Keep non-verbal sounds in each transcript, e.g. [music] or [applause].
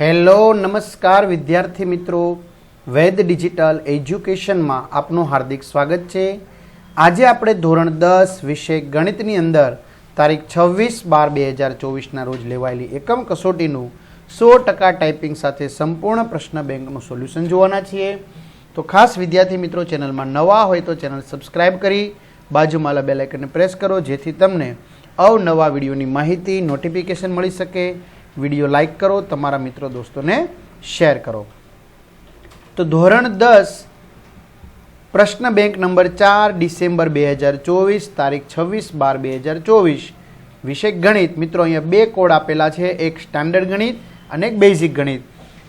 Hello, નમસ્કાર વિદ્યાર્થી મિત્રો. વેદ ડિજિટલ એજ્યુકેશનમાં આપનું હાર્દિક સ્વાગત છે. આજે આપણે ધોરણ દસ વિષય ગણિતની અંદર તારીખ છવ્વીસ બાર બે હજાર ચોવીસના રોજ લેવાયેલી એકમ કસોટીનું સો ટકા ટાઈપિંગ સાથે સંપૂર્ણ પ્રશ્ન બેંકનું સોલ્યુશન જોવાના છીએ. તો ખાસ વિદ્યાર્થી મિત્રો, ચેનલમાં નવા હોય તો ચેનલ સબસ્ક્રાઇબ કરી બાજુમાં બેલ આઇકનને પ્રેસ કરો, જેથી તમને અવનવા વિડીયોની માહિતી, નોટિફિકેશન મળી શકે. વીડિયો લાઇક કરો, તમારા મિત્રો દોસ્તોને શેર કરો. તો ધોરણ દસ, પ્રશ્ન બેંક નંબર ચાર, ડિસેમ્બર બે હજાર ચોવીસ, તારીખ છવ્વીસ બાર બે હજાર ચોવીસ. વિષય ગણિત. મિત્રો, અહીંયા બે કોડ આપેલા છે. એક સ્ટાન્ડર્ડ ગણિત અને એક બેઝિક ગણિત.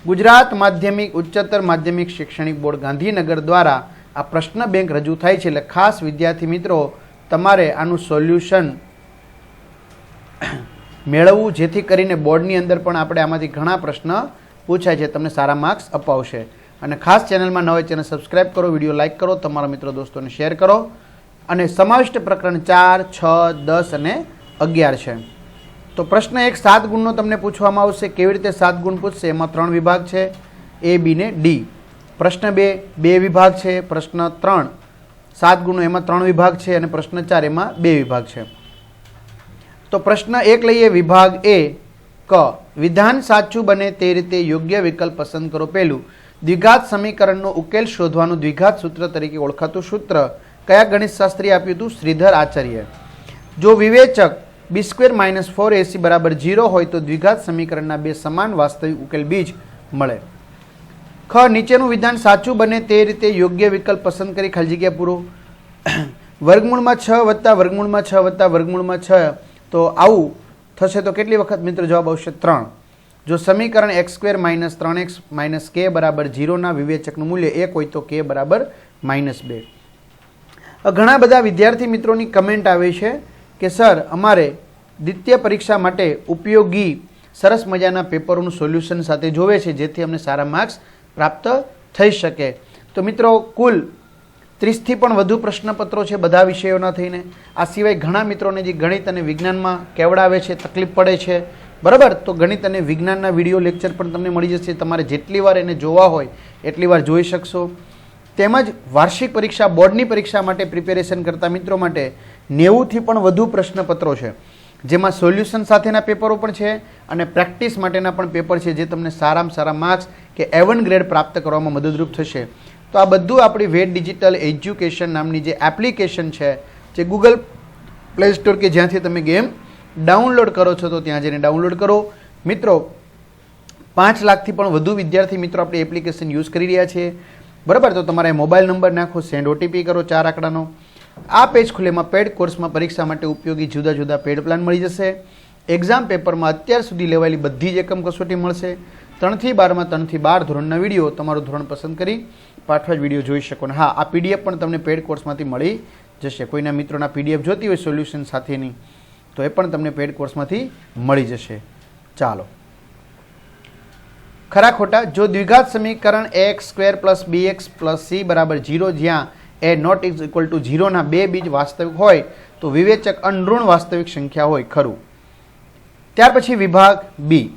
ગુજરાત માધ્યમિક ઉચ્ચતર માધ્યમિક શૈક્ષણિક બોર્ડ ગાંધીનગર દ્વારા આ પ્રશ્ન બેંક રજૂ થાય છે. એટલે ખાસ વિદ્યાર્થી મિત્રો, તમારે આનું સોલ્યુશન મેળવવું, જેથી કરીને બોર્ડની અંદર પણ આપણે આમાંથી ઘણા પ્રશ્ન પૂછાય છે, તમને સારા માર્ક્સ અપાવશે. અને ખાસ ચેનલમાં ન હોય ચેનલ સબસ્ક્રાઇબ કરો, વીડિયો લાઇક કરો, તમારા મિત્રો દોસ્તોને શેર કરો. અને સમાવિષ્ટ પ્રકરણ ચાર, છ, દસ અને અગિયાર છે. તો પ્રશ્ન એક, સાત ગુણનો તમને પૂછવામાં આવશે. કેવી રીતે સાત ગુણ પૂછશે? એમાં ત્રણ વિભાગ છે એ બી ને ડી પ્રશ્ન બે બે વિભાગ છે. પ્રશ્ન ત્રણ, સાત ગુણો એમાં ત્રણ વિભાગ છે અને પ્રશ્ન ચાર એમાં બે વિભાગ છે. તો પ્રશ્ન એક લઈએ, વિભાગ એ, ક, વિધાન સાચું બને તે રીતે યોગ્ય વિકલ્પ પસંદ કરો. પહેલું, દ્વિઘાત સમીકરણનો ઉકેલ શોધવાનું દ્વિઘાત સૂત્ર તરીકે ઓળખાતું સૂત્ર. કયા ગણિતશાસ્ત્રી આપ્યું હતું? શ્રીધર આચાર્ય. જો વિવેચક B square minus four AC બરાબર ઝીરો હોય તો દ્વિઘાત સમીકરણના બે સમાન વાસ્તવિક ઉકેલ બીજ મળે. ખ, નીચેનું વિધાન સાચું બને તે રીતે યોગ્ય વિકલ્પ પસંદ કરી ખાલી જગ્યા પૂરો. [clears throat] વર્ગમૂળમાં છ વત્તા વર્ગમૂળમાં છ વત્તા વર્ગમૂળમાં છ. તો આવું થશે તો કેટલી વખત મિત્રો જવાબ આવશે? ત્રણ. જો સમીકરણ એક્સ સ્ક્વેર માઇનસ ત્રણ એક્સ માઇનસ કે બરાબર ઝીરોના વિવેચકનું મૂલ્ય એક હોય તો કે બરાબર માઇનસ બે. ઘણા બધા વિદ્યાર્થી મિત્રોની કમેન્ટ આવે છે કે, સર, અમારે દ્વિતીય પરીક્ષા માટે ઉપયોગી સરસ મજાના પેપરોનું સોલ્યુશન સાથે જોવે છે, જેથી અમને સારા માર્ક્સ પ્રાપ્ત થઈ શકે. તો મિત્રો, કુલ ત્રીસથી પણ વધુ પ્રશ્નપત્રો છે બધા વિષયોના થઈને. આ સિવાય ઘણા મિત્રોને જે ગણિત અને વિજ્ઞાનમાં કેવડાવે છે, તકલીફ પડે છે. બરાબર? તો ગણિત અને વિજ્ઞાનના વીડિયો લેક્ચર પણ તમને મળી જશે. તમારે જેટલી વાર એને જોવા હોય, એટલી વાર જોઈ શકશો. તેમજ વાર્ષિક પરીક્ષા, બોર્ડની પરીક્ષા માટે પ્રિપેરેશન કરતા મિત્રો માટે નેવુંથી પણ વધુ પ્રશ્નપત્રો છે. જેમાં સોલ્યુશન સાથેના પેપરો પણ છે અને પ્રેક્ટિસ માટેના પણ પેપર છે જે તમને સારામાં સારા માર્ક્સ કે એવન ગ્રેડ પ્રાપ્ત કરવામાં મદદરૂપ થશે. તો આ બધું આપણી વેટ ડિજિટલ એજ્યુકેશન નામની જે એપ્લિકેશન છે, જે ગૂગલ પ્લે સ્ટોર કે જ્યાંથી તમે ગેમ ડાઉનલોડ કરો છો, તો ત્યાં જઈને ડાઉનલોડ કરો. મિત્રો, પાંચ લાખથી પણ વધુ વિદ્યાર્થી મિત્રો આપણી એપ્લિકેશન યુઝ કરી રહ્યા છે બરાબર? તો તમારે મોબાઈલ નંબર નાખો, સેન્ડ ઓટીપી કરો ચાર આંકડાનો. આ પેજ ખુલેમાં પેડ કોર્સમાં પરીક્ષા માટે ઉપયોગી જુદા જુદા પેડ પ્લાન મળી જશે. એક્ઝામ પેપરમાં અત્યાર સુધી લેવાયેલી બધી જ એકમ કસોટી મળશે. ત્રણથી બારમાં, ત્રણથી બાર ધોરણના વીડિયો તમારું ધોરણ પસંદ કરી પાઠવા જ વીડિયો જોઈ શકો ને. હા, આ પીડીએફ પણ તમને પેડ કોર્સમાંથી મળી જશે. કોઈના મિત્રોના પીડીએફ જોતી હોય સોલ્યુશન સાથેની, તો એ પણ તમને પેડ કોર્સમાંથી મળી જશે. ચાલો. ખરા ખોટા, જો દ્વિઘાત સમીકરણ X square plus B X plus C બરાબર ઝીરો જ્યાં A not is equal to ઝીરોના બે બીજ વાસ્તવિક હોય, તો વિવેચક અનઋણ વાસ્તવિક સંખ્યા હોય, ખરું. ત્યાર પછી વિભાગ બી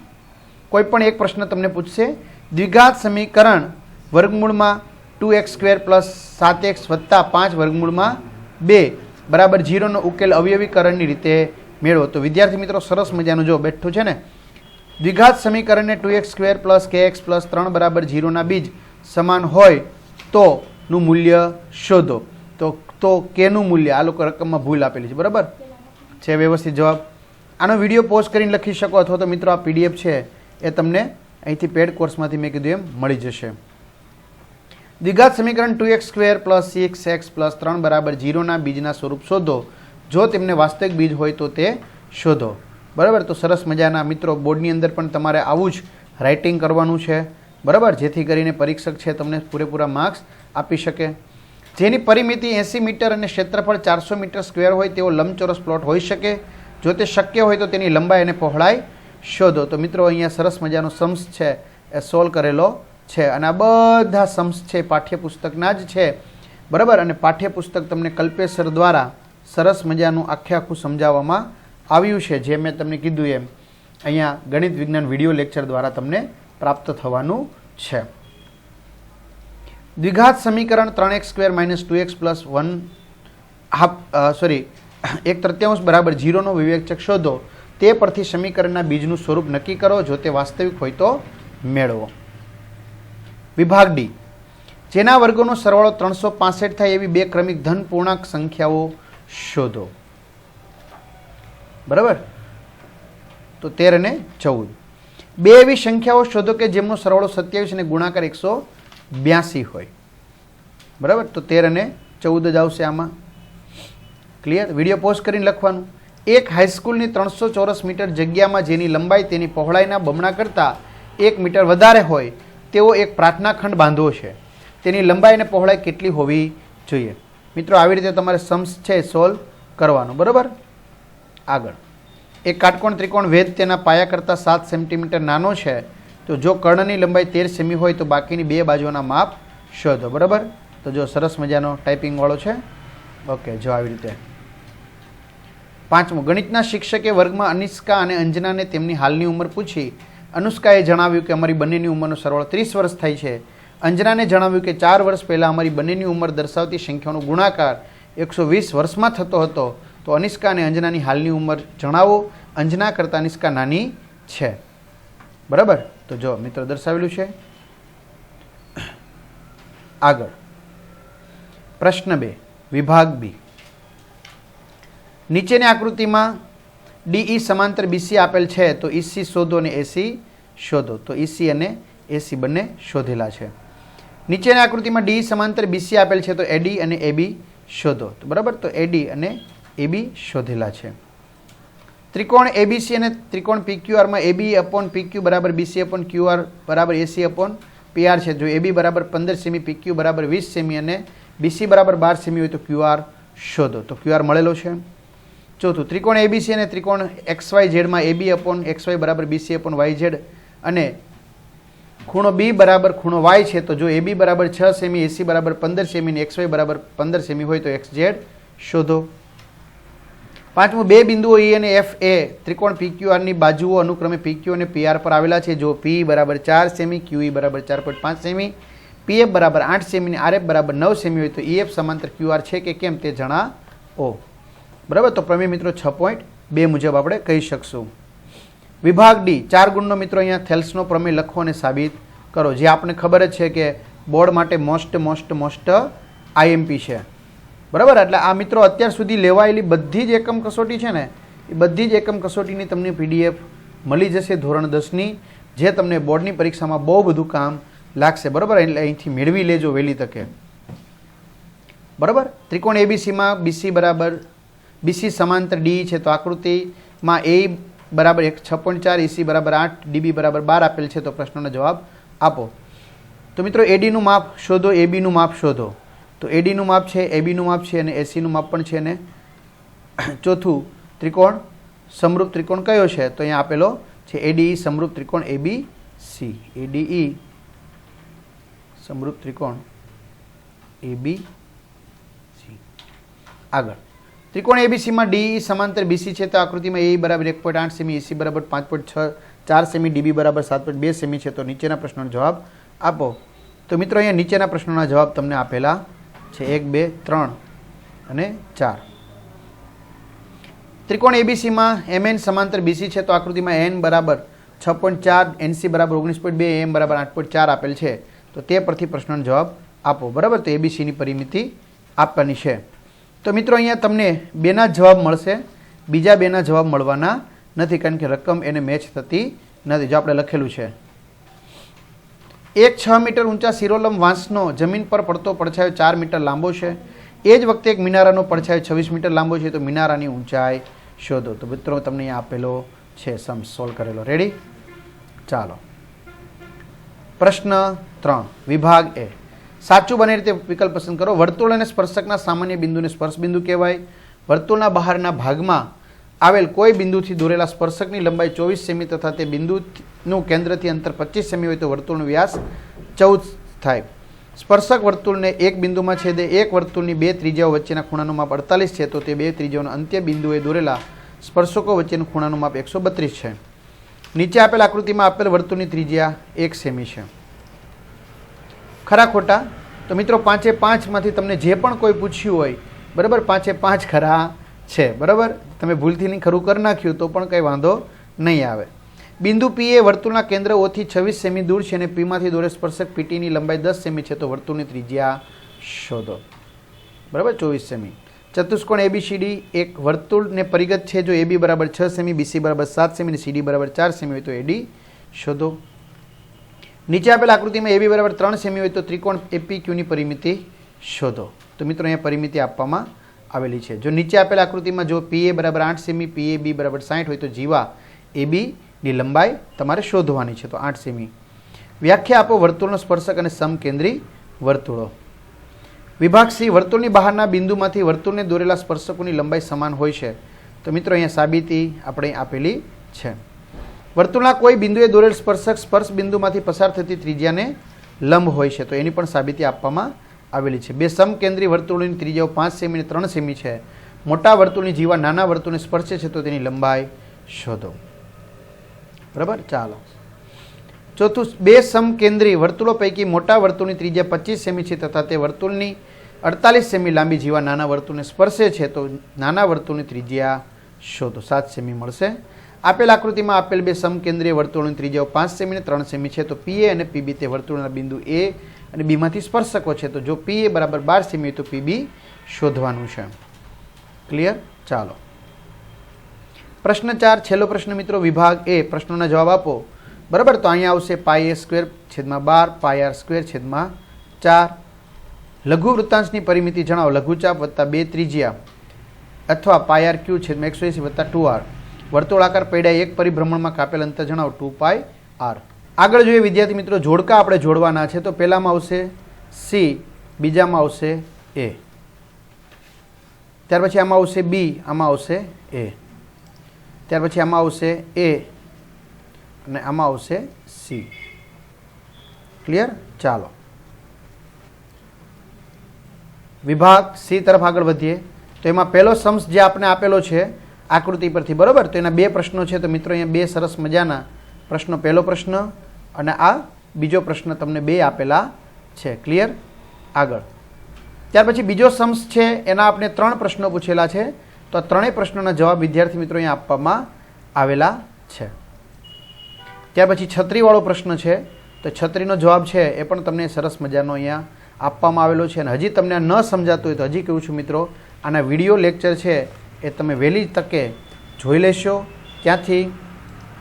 કોઈ પણ એક પ્રશ્ન તમને પૂછશે. દ્વિઘાત સમીકરણ વર્ગમૂળમાં ટુ એક્સ સ્ક્વેર પ્લસ સાત એક્સ વત્તા પાંચ વર્ગમૂળમાં બે. બરાબર જીરોનો ઉકેલ અવયવીકરણની રીતે મેળવો. તો વિદ્યાર્થી મિત્રો, સરસ મજાનું જો બેઠું છે ને? દ્વિઘાત સમીકરણને two X square plus K X plus ત્રણ બરાબર ઝીરોના બીજ સમાન હોય તો નું મૂલ્ય શોધો. તો તો કેનું મૂલ્ય? આ લોકો રકમમાં ભૂલ આપેલી છે. બરાબર? છે વ્યવસ્થિત જવાબ. આનો વીડિયો પોસ્ટ કરીને લખી શકો અથવા તો મિત્રો આ પીડીએફ છે. એ તમને અહીંથી પેડ કોર્સમાંથી મેં કીધું એમ મળી જશે. દ્વિઘાત સમીકરણ two X square plus six X plus ત્રણ બરાબર ઝીરોના બીજના સ્વરૂપ શોધો. જો તેમને વાસ્તવિક બીજ હોય તો તે શોધો. બરાબર? તો સરસ મજાના મિત્રો, બોર્ડની અંદર પણ તમારે આવું જ રાઇટિંગ કરવાનું છે. બરાબર? જેથી કરીને પરીક્ષક છે તમને પૂરેપૂરા માર્ક્સ આપી શકે. જેની પરિમિતિ એંસી મીટર અને ક્ષેત્રફળ ચારસો મીટર સ્ક્વેર હોય તેવો લંબચોરસ પ્લોટ હોઈ શકે. જો તે શક્ય હોય તો તેની લંબાઈ અને પહોળાઈ શોધો. તો મિત્રો, અહીંયા સરસ મજાનો સમ્સ છે, એ સોલ્વ કરેલો છે. અને આ બધા સમ્સ છે પાઠ્યપુસ્તકના જ છે. બરાબર? અને પાઠ્યપુસ્તક તમને કલ્પેશ્વર દ્વારા સરસ મજાનું આખે આખું સમજાવવામાં આવ્યું છે, જે મેં તમને કીધું એમ. અહીંયા ગણિત વિજ્ઞાન વીડિયો લેક્ચર દ્વારા તમને પ્રાપ્ત થવાનું છે. દ્વિઘાત સમીકરણ ત્રણ X square minus two X plus one half sorry, એક તૃત્યાંશ બરાબર જીરોનો વિવેચક શોધો. તે પરથી સમીકરણના બીજનું સ્વરૂપ નક્કી કરો, જો તે વાસ્તવિક હોય તો મેળવો. વિભાગ ડી. જેના વર્ગોનો સરવાળો ત્રણસો પાસઠ થાય એવી બે ક્રમિક ધન પૂર્ણાંક સંખ્યાઓ શોધો. બરાબર? તો તેર અને ચૌદ. બે એવી સંખ્યાઓ શોધો કે જેમનો સરવાળો સત્યાવીસ અને ગુણાકાર એકસો બ્યાસી હોય. બરાબર? તો તેર અને ચૌદ જ આવશે આમાં. ક્લિયર? વીડિયો પોઝ કરીને લખવાનું. એક હાઈસ્કૂલની ત્રણસો ચોરસ મીટર જગ્યામાં જેની લંબાઈ તેની પહોળાઈના બમણા કરતાં એક મીટર વધારે હોય, તેવો એક પ્રાર્થના ખંડ બાંધવો છે. તેની લંબાઈ અને પહોળાઈ કેટલી હોવી જોઈએ? મિત્રો, આવી રીતે તમારે સમ્સ છે સોલ્વ કરવાનો. બરાબર? આગળ. એક કાટકોણ ત્રિકોણ વેદ તેના પાયા કરતાં સાત સેન્ટીમીટર નાનો છે. તો જો કર્ણની લંબાઈ તેર સેમી હોય તો બાકીની બે બાજુના માપ શોધો. બરાબર? તો જો સરસ મજાનો ટાઈપિંગવાળો છે. ઓકે જો આવી રીતે પાંચમું, ગણિતના શિક્ષકે વર્ગમાં અનિષ્કા અને અંજનાને તેમની હાલની ઉંમર પૂછી. અનુષ્કાએ જણાવ્યું કે અમારી બંનેની ઉંમરનો સરવાળો ત્રીસ વર્ષ થાય છે. અંજનાને જણાવ્યું કે ચાર વર્ષ પહેલાં અમારી બંનેની ઉંમર દર્શાવતી સંખ્યાનો ગુણાકાર એકસો વીસ વર્ષમાં થતો હતો. તો અનિષ્કા અને અંજનાની હાલની ઉંમર જણાવો. અંજના કરતાં અનિષ્કા નાની છે. બરાબર? તો જો, મિત્રો દર્શાવેલું છે. આગળ. પ્રશ્ન બે, વિભાગ બી. નીચેની આકૃતિમાં ડીઈ સમાંતર બીસી આપેલ છે, તો ઈસી શોધો અને એસી શોધો. તો ઈસી અને એસી બંને શોધેલા છે. નીચેની આકૃતિમાં ડી સમાંતર બીસી આપેલ છે, તો એડી અને એબી શોધો. તો બરાબર? તો એડી અને એબી શોધેલા છે. ત્રિકોણ એબીસી અને ત્રિકોણ પીક્યુઆરમાં એબી અપોન પીક્યુ બરાબર બીસી અપોન ક્યુઆર બરાબર એસી અપોન પીઆર છે. જો એબી બરાબર પંદર સેમી પીક્યુ બરાબર વીસ સેમી અને બીસી બરાબર બાર સેમી હોય તો ક્યુઆર શોધો. તો ક્યુઆર મળેલો છે. ચોથું, ત્રિકોણ એબીસી અને ત્રિકોણ એક્સ વાય ઝેડમાં એબી અપોન એક્સ વાય બરાબર બીસી અપોન વાય ઝેડ અને ખૂણો બી બરાબર ખૂણો વાય છે, તો જો એબી બરાબર છ સેમી એસી બરાબર પંદર સેમી ને એક્સ વાય બરાબર પંદર સેમી હોય તો એક્સ ઝેડ શોધો. પાંચમું, બે બિંદુઓ ઈ અને એફ એ ત્રિકોણ પીક્યુઆરની બાજુઓ અનુક્રમે પીક્યુ અને પીઆર પર આવેલા છે. જો પી બરાબર ચાર સેમી ક્યુઈ બરાબર ચાર પોઈન્ટ પાંચ સેમી પીએફ બરાબર આઠ સેમી ને આરએફ બરાબર નવ સેમી હોય તો ઈએફ સમાંતર ક્યુઆર છે કે કેમ તે જણાવો. બરાબર? તો પ્રમેય મિત્રો, છ પોઈન્ટ બે મુજબ આપણે કહી શકશું. વિભાગ ડી, ચાર ગુણનો મિત્રો અહીંયા થેલ્સનો પ્રમેય લખો અને સાબિત કરો. જે આપણને ખબર જ છે કે બોર્ડ માટે મોસ્ટ મોસ્ટ મોસ્ટ આઈએમપી છે. બરાબર? એટલે આ મિત્રો અત્યાર સુધી લેવાયેલી બધી જ એકમ કસોટી છે ને, એ બધી જ એકમ કસોટીની તમને પીડીએફ મળી જશે ધોરણ દસની, જે તમને બોર્ડની પરીક્ષામાં બહુ બધું કામ લાગશે. બરાબર? એટલે અહીંથી મેળવી લેજો વહેલી તકે. બરાબર? ત્રિકોણ એબીસીમાં બીસી બરાબર બીસી સમાંતર ડી છે તો આકૃતિમાં એ બરાબર એક છ પોઈન્ટ ચાર એસી બરાબર આઠ, ડીબી બરાબર બાર આપેલ છે તો પ્રશ્નનો જવાબ આપો. તો મિત્રો એડીનું માપ શોધો એબીનું માપ શોધો. તો એડીનું માપ છે એબીનું માપ છે અને એસીનું માપ પણ છે ને ચોથું ત્રિકોણ, સમરૂપ ત્રિકોણ કયો છે? તો અહીંયા આપેલો છે એડીઈ સમરૂપ ત્રિકોણ એબી સી. એડીઈ સમરૂપ ત્રિકોણ એબી સી. આગળ. ત્રિકોણ એબીસીમાં ડીઈ સમાંતર બીસી છે તો આકૃતિમાં એ બરાબર એક પોઈન્ટ આઠ સેમી એસી બરાબર પાંચ પોઈન્ટ છ, ચાર સેમી ડીબી બરાબર સાત પોઈન્ટ બે સેમી છે તો નીચેના પ્રશ્નોનો જવાબ આપો. તો મિત્રો અહીંયા નીચેના પ્રશ્નોના જવાબ તમને આપેલા છે. એક, બે, ત્રણ અને ચાર. ત્રિકોણ એબીસીમાં એમએન સમાંતર બીસી છે તો આકૃતિમાં એન બરાબર છ પોઈન્ટ ચાર એનસી બરાબર ઓગણીસ પોઈન્ટ બે એમ બરાબર આઠ પોઈન્ટ ચાર આપેલ છે. તો તે પરથી પ્રશ્નનો જવાબ આપો. બરાબર? તો એબીસીની પરિમિતિ આપવાની છે. તો મિત્રો અહીંયા તમને બેના જવાબ મળશે. બીજા બેના જવાબ મળવાના નથી, કારણ કે રકમ એને મેચ થતી નથી. જો આપણે લખેલું છે. એક છ મીટર ઊંચા સિરોલમ વાંસનો જમીન પર પડતો પડછાયો ચાર મીટર લાંબો છે. એ જ વખતે એક મિનારાનો પડછાયો છવ્વીસ મીટર લાંબો છે. તો મિનારાની ઊંચાઈ શોધો. તો મિત્રો, તમને આપેલો છે સમ સોલ્વ કરેલો. રેડી ચાલો. પ્રશ્ન ત્રણ. વિભાગ એ સાચું બને રીતે વિકલ્પ પસંદ કરો. વર્તુળ અને સ્પર્શકના સામાન્ય બિંદુને સ્પર્શ બિંદુ કહેવાય. વર્તુળના બહારના ભાગમાં આવેલ કોઈ બિંદુથી દોરેલા સ્પર્શકની લંબાઈ ચોવીસ સેમી તથા તે બિંદુનું કેન્દ્રથી અંતર પચીસ સેમી હોય તો વર્તુળનો વ્યાસ ચૌદ થાય. સ્પર્શક વર્તુળને એક બિંદુમાં છેદે, એક વર્તુળની બે ત્રિજ્યાઓ વચ્ચેના ખૂણાનું માપ અડતાલીસ છે તો તે બે ત્રિજ્યાઓના અંત્ય બિંદુએ દોરેલા સ્પર્શકો વચ્ચેનું ખૂણાનું માપ એકસો બત્રીસ છે. નીચે આપેલ આકૃતિમાં આપેલ વર્તુળની ત્રિજ્યા એક સેમી છે. ખરા ખોટા? તો મિત્રો પાંચે પાંચમાંથી તમને જે પણ કોઈ પૂછ્યું હોય, બરાબર? પાંચે પાંચ ખરા છે, બરાબર? તમે ભૂલથી નહીં ખરું કરી નાખ્યું, તો પણ કંઈ વાંધો નહીં આવે. બિંદુ પી એ વર્તુળના કેન્દ્ર ઓથી છવ્વીસ સેમી દૂર છે અને પીમાંથી દોરે સ્પર્શક પીટીની લંબાઈ દસ સેમી છે, તો વર્તુળની ત્રિજ્યા શોધો. બરાબર? ચોવીસ સેમી. ચતુષ્કોણ એબીસીડી એક વર્તુળને પરિગત છે, જો એબી બરાબર છ સેમી બીસી બરાબર સાત સેમી અને સીડી બરાબર ચાર સેમી હોય તો એડી શોધો. નીચે આપેલ આકૃતિમાં એબી બરાબર ત્રણ સેમી હોય તો ત્રિકોણ એપી ક્યુની પરિમિતિ શોધો. તો મિત્રો, અહીંયા પરિમિતિ આપવામાં આવેલી છે. જો નીચે આપેલ આકૃતિમાં જો પીએ બરાબર આઠ સેમી પીએ બી બરાબર સાઠ હોય તો જીવા એબીની લંબાઈ તમારે શોધવાની છે. તો આઠ સેમી. વ્યાખ્યા આપો વર્તુળનો સ્પર્શક અને સમકેન્દ્રી વર્તુળો. વિભાગ સી, વર્તુળની બહારના બિંદુમાંથી વર્તુળને દોરેલા સ્પર્શકોની લંબાઈ સમાન હોય છે. તો મિત્રો, અહીંયા સાબિતી આપણે આપેલી છે. વર્તુળના કોઈ બિંદુએ દોરેલ સ્પર્શક સ્પર્શ બિંદુમાંથી પસાર થતી ત્રિજ્યાને લંબ હોય છે. તો એની પણ સાબિતી આપવામાં આવેલી છે. બે સમકેન્દ્રી વર્તુળની ત્રિજ્યાઓ પાંચ સેમી અને ત્રણ સેમી છે. મોટા વર્તુળની જીવા નાના વર્તુળને સ્પર્શે છે તો તેની લંબાઈ શોધો. બરાબર? ચાલો. ચોથું, બે સમકેન્દ્રી વર્તુળો પૈકી મોટા વર્તુળની ત્રિજ્યા પચીસ સેમી છે તથા તે વર્તુળની અડતાલીસ સેમી લાંબી જીવા નાના વર્તુળને સ્પર્શે છે તો નાના વર્તુળની ત્રિજ્યા શોધો. સાત સેમી મળશે. આપેલ આકૃતિમાં આપેલ બે સમકેન્દ્રીય વર્તુળની ત્રિજ્યાઓ પાંચ સેમી અને ત્રણ સેમી છે, તો પીએ અને પીબી તે વર્તુળના બિંદુ એ અને બીમાંથી સ્પર્શકો છે. તો જો પીએ બરાબર બાર સેમી તો પીબી શોધવાનું છે. ક્લિયર ચાલો. પ્રશ્ન ચાર, છેલ્લો પ્રશ્ન મિત્રો, વિભાગ એ પ્રશ્નોના જવાબ આપો. બરાબર, તો અહીંયા આવશે પાય એ સ્ક્વેર છેદમાં બાર પાય આર સ્ક્વેર છેદમાં ચાર. લઘુ વૃત્તાંશની પરિમિતિ જણાવો. લઘુચાપ વત્તા બે ત્રિજ્યા અથવા પાય આર ક્યુ છેદમાં એકસો એંસી વત્તા ટુ આર વર્તુળાકાર પૈડા એક પરિભ્રમણમાં કાપેલ અંતર જણાવો ટુ પાય આર. આગળ જોઈએ વિદ્યાર્થી મિત્રો, જોડકા આપણે જોડવાના છે, તો પહેલામાં આવશે સી, બીજામાં આવશે એ. ત્યાર પછી આમાં આવશે બી, આમાં આવશે એ. ત્યાર પછી આમાં આવશે એ અને આમાં આવશે સી. ક્લિયર? ચાલો. વિભાગ સી તરફ આગળ વધીએ. તો એમાં પહેલો સમ્સ જે આપણે આપેલો છે આકૃતિ પરથી, બરાબર? તો એના બે પ્રશ્નો છે. તો મિત્રો, અહીંયા બે સરસ મજાના પ્રશ્નો. પહેલો પ્રશ્ન અને આ બીજો પ્રશ્ન તમને બે આપેલા છે. ક્લિયર આગળ. ત્યાર પછી બીજો સમ્સ છે, એના આપણે ત્રણ પ્રશ્નો પૂછેલા છે. તો ત્રણેય પ્રશ્નોના જવાબ વિદ્યાર્થી મિત્રો અહીંયા આપવામાં આવેલા છે. ત્યાર પછી છત્રીવાળો પ્રશ્ન છે. તો છત્રીનો જવાબ છે, એ પણ તમને સરસ મજાનો અહીંયા આપવામાં આવેલો છે. અને હજી તમને ન સમજાતું હોય તો હજી કહું છું મિત્રો, આના વીડિયો લેક્ચર છે એ તમે વહેલી તકે જોઈ લેશો. ત્યાંથી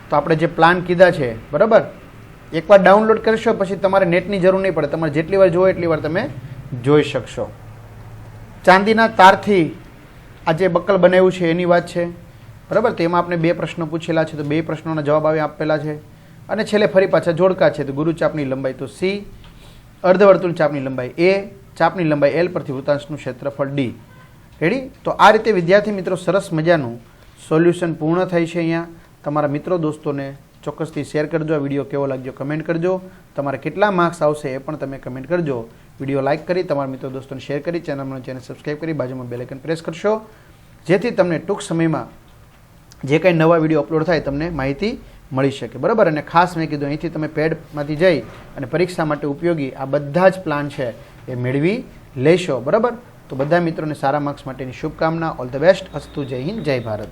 તો આપણે જે પ્લાન કીધા છે, બરાબર? એકવાર ડાઉનલોડ કરશો, પછી તમારે નેટની જરૂર નહીં પડે. તમારે જેટલી વાર જોવો એટલી વાર તમે જોઈ શકશો. ચાંદીના તારથી આ જે બક્કલ બનાવ્યું છે, એની વાત છે. બરાબર? તેમાં આપણે બે પ્રશ્નો પૂછેલા છે, તો બે પ્રશ્નોના જવાબ આવી આપેલા છે. અને છેલ્લે ફરી પાછા જોડકા છે, તો ગુરુચાપની લંબાઈ તો સી, અર્ધવર્તુળ ચાપની લંબાઈ એ, ચાપની લંબાઈ એલ પરથી વૃતાંશનું ક્ષેત્રફળ ડી. રેડી તો આ રીતે વિદ્યાર્થી મિત્રો સરસ મજાનું સોલ્યુશન પૂર્ણ થાય છે અહીંયા. તમારા મિત્રો દોસ્તોને ચોક્કસથી શેર કરજો. આ વીડિયો કેવો લાગ્યો કમેન્ટ કરજો. તમારે કેટલા માર્ક્સ આવશે એ પણ તમે કમેન્ટ કરજો. વીડિયો લાઇક કરી, તમારા મિત્રો દોસ્તોને શેર કરી ચેનલમાં ચેનલ સબસ્ક્રાઈબ કરી, બાજુમાં બેલેકન પ્રેસ કરશો. જેથી તમને ટૂંક સમયમાં જે કંઈ નવા વીડિયો અપલોડ થાય તમને માહિતી મળી શકે. બરાબર? અને ખાસ મેં કીધું, અહીંથી તમે પેડમાંથી જઈ અને પરીક્ષા માટે ઉપયોગી આ બધા જ પ્લાન છે એ મેળવી લેશો. બરાબર? તો બધા મિત્રોને સારા માર્ક્સ માટેની શુભકામના. ઓલ ધ બેસ્ટ અસ્તુ જય હિન્દ. જય ભારત.